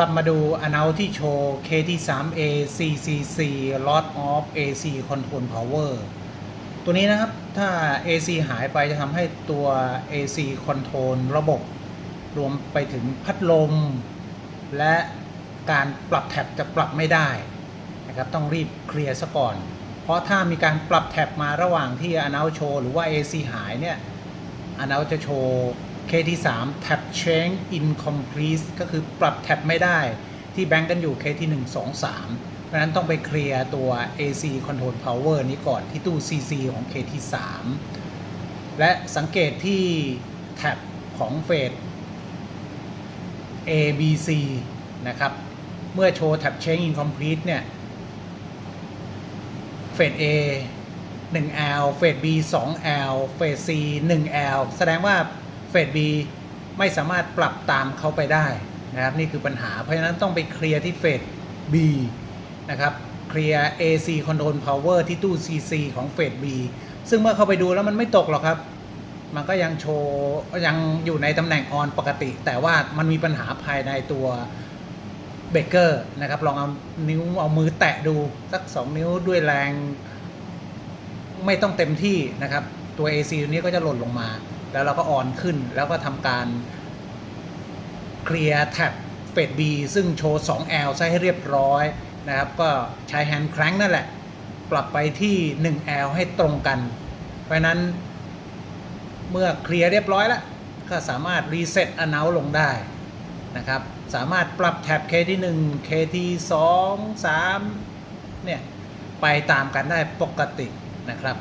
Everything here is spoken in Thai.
ครับมาดู a n o u n c e ที่โชว์ KT3A CCC Lot of AC Control Power ตัวนี้นะครับ ถ้า AC หายไปจะทำให้ตัว AC Control ระบบ รวมไปถึงพัดลม และการปรับแท็บจะปรับไม่ได้นะครับต้องรีบเคลียร์ซะก่อน เพราะถ้ามีการปรับแท็บมาระหว่างที่ a n o u n c e โชว์หรือว่า AC หายเนี่ย a n o u n c e จะโชว์ KT3 Tab Change Incomplete ก็คือปรับแท็บไม่ได้ที่แบงก์กันอยู่ KT1 2 3 เพราะนั้นต้องไปเคลียร์ตัว AC Control Power นี้ก่อนที่ตู้ CC ของ KT3 และสังเกตที่แท็บของเฟส A B C นะครับ เมื่อโชว์ Tab Change Incomplete เนี่ยเฟส A 1 L เฟส B 2 L เฟส C 1 L แสดงว่า ส B ไม่สามารถปรับตามเขาไปได้นะครับนี่คือปัญหาเพราะฉะนั้นต้องไปเคลียร์ที่เฟส B นะครับเคลียร์ AC Control Power ที่ตู้ CC ของเฟส B ซึ่งเมื่อเข้าไปดูแล้วมันไม่ตกหรอกครับ มันก็ยังโชว์ยังอยู่ในตำแหน่งออนปกติ แต่ว่ามันมีปัญหาภายในตัวเบเกอร์นะครับ ลองเอานิ้วเอามือแตะดูสัก 2 นิ้วด้วยแรง ไม่ต้องเต็มที่นะครับ ตัว AC ตัวนี้ก็จะหล่นลงมา แล้วเราก็ออนขึ้น แล้วก็ทำการเคลียร์แท็บเฟด B ซึ่งโชว์ 2L ใช้ให้เรียบร้อยนะครับ ก็ใช้แฮนด์ครั้งนั่นแหละ ปรับไปที่ 1L ให้ตรงกัน เพราะนั้นเมื่อเคลียร์เรียบร้อยแล้ว ก็สามารถรีเซ็ตอน o ลงได้นะครับ สามารถปรับแท็บ K ที่1 K ที่2 3เนี่ย ไปตามกันได้ปกตินะครับ